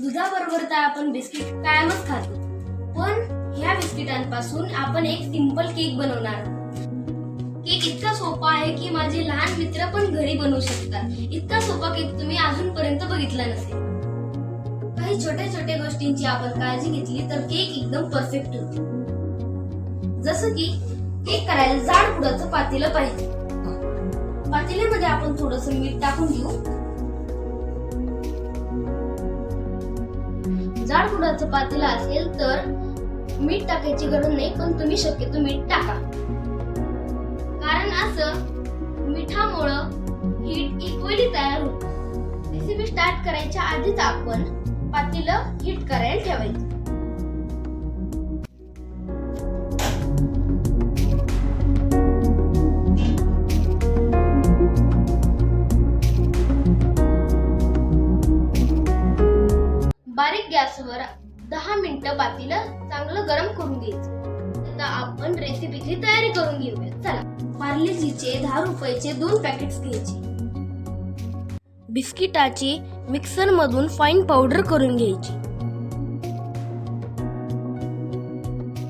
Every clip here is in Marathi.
दुधाबरोबर तर आपण बिस्किट कायमच खातो. पण ह्या बिस्किटांपासून आपण एक सिंपल केक बनवणार केक इतका सोपा आहे की माझे लहान मित्र पण घरी बनवू शकतात. इतका सोपा केक तुम्ही अजूनपर्यंत बघितला नसेल. काही छोट्या छोट्या गोष्टींची आपण काळजी घेतली तर केक एकदम परफेक्ट होतो जसं की केक करायला जाड बुडाचं पातेलं पाहिजे. पातेल्यामध्ये आपण थोडस मीठ टाकून घेऊ. जाड पातेलं असेल तर मीठ टाकायची गरज नाही पण तुम्ही शक्यतो मीठ टाका. कारण असं मिठामुळं हीट इक्वली तयार होते. रेसिपी स्टार्ट करायच्या आधीच आपण पातेलं हीट करायला ठेवायचं. बारीक गॅसवर दहा मिनिटं पातीला चांगलं गरम करून घ्यायचं. आता आपण रेसिपीची तयारी करून घेऊया. चला. पार्लेजीचे दहा रुपयाचे दोन पॅकेट्स घ्यायचे. बिस्किटाची मिक्सर मधून फाईन पावडर करून घ्यायची.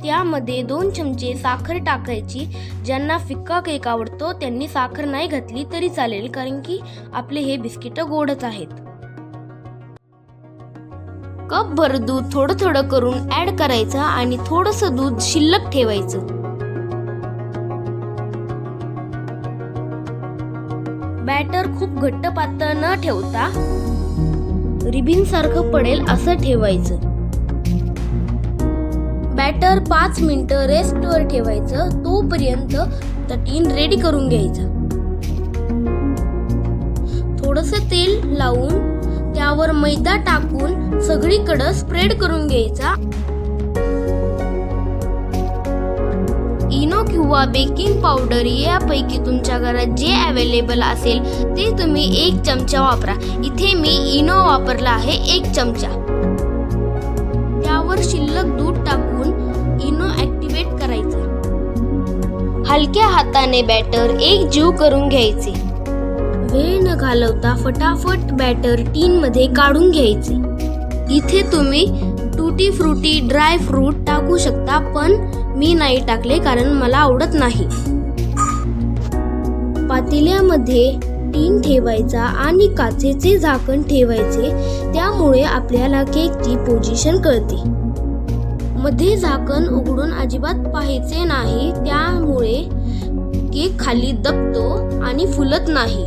त्यामध्ये दोन चमचे साखर टाकायची. ज्यांना फिक्का केक आवडतो त्यांनी साखर नाही घातली तरी चालेल कारण की आपले हे बिस्किट गोडच आहेत. कप भर दूध थोडं थोडं करून ऍड करायचं आणि थोडस दूध शिल्लक ठेवायचं. बॅटर खूप घट्ट पातळ न ठेवता रिबिन सारखं पडेल असं ठेवायचं. बॅटर पाच मिनिटं रेस्टवर ठेवायचं तोपर्यंत तटीन रेडी करून घ्यायचं. थोडस तेल लावून त्यावर मैदा टाकून सगळीकडं स्प्रेड करून घ्यायचा. इनो किंवा बेकिंग पावडर यापैकी तुमच्या घरात जे अवेलेबल असेल ते तुम्ही एक चमचा वापरा. इथे मी इनो वापरला आहे एक चमचा. त्यावर शिल्लक दूध टाकून इनो ऍक्टिवेट करायचा. हलक्या हाताने बॅटर एक जीव करून घ्यायचे. वेळ न घालवता फटाफट बॅटर टीन मध्ये काढून घ्यायचे. इथे तुम्ही टूटी फ्रुटी ड्राय फ्रूट टाकू शकता पण मी नाही टाकले कारण मला आवडत नाही. पातेल्यामध्ये टीन ठेवायचा आणि काचेचे झाकण ठेवायचे त्यामुळे आपल्याला केकची पोझिशन कळते. मध्ये झाकण उघडून अजिबात पाहायचे नाही त्यामुळे केक खाली दबतो आणि फुलत नाही.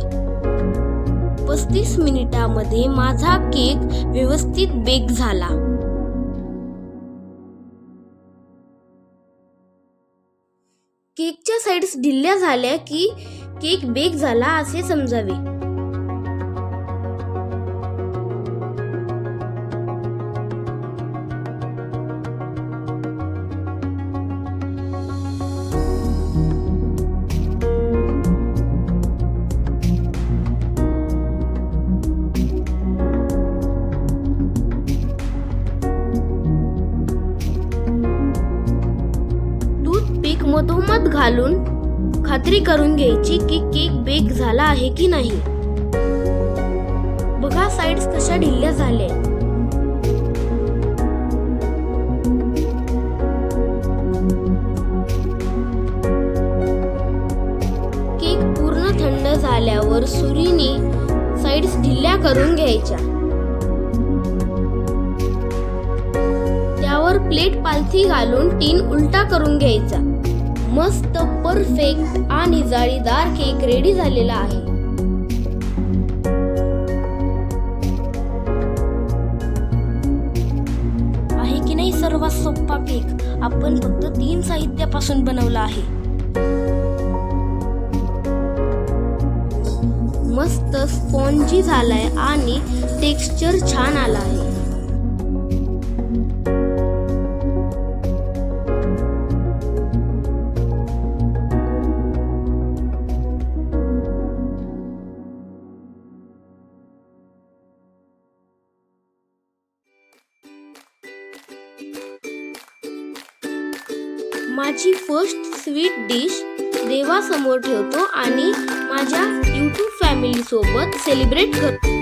पस्तीस मिनिटामध्ये माझा केक व्यवस्थित बेक झाला. केकच्या साईड्स ढिल्ल्या झाल्या की केक बेक झाला असे समजावे. घालून खात्री करून घ्यायची की केक बेक झाला आहे की नाही. बघा साइड्स कशा ढिल्ल्या झाल्या केक पूर्ण थंड झाल्यावर सुरीने साईड्स ढिल्ल्या करून घ्यायच्या. त्यावर प्लेट पालथी घालून टीन उलटा करून घ्यायचा. मस्त परफेक्ट आणि जाळीदार केक रेडी झालेला आहे. आहे की नाही सर्वात सोपा केक आपण फक्त तीन साहित्यापासून बनवला आहे. मस्त स्पॉन्जी झालाय आणि टेक्स्चर छान आला आहे माझी फर्स्ट स्वीट डिश देवासमोर ठेवतो आणि माझ्या यूट्यूब फॅमिलीसोबत सेलिब्रेट करतो.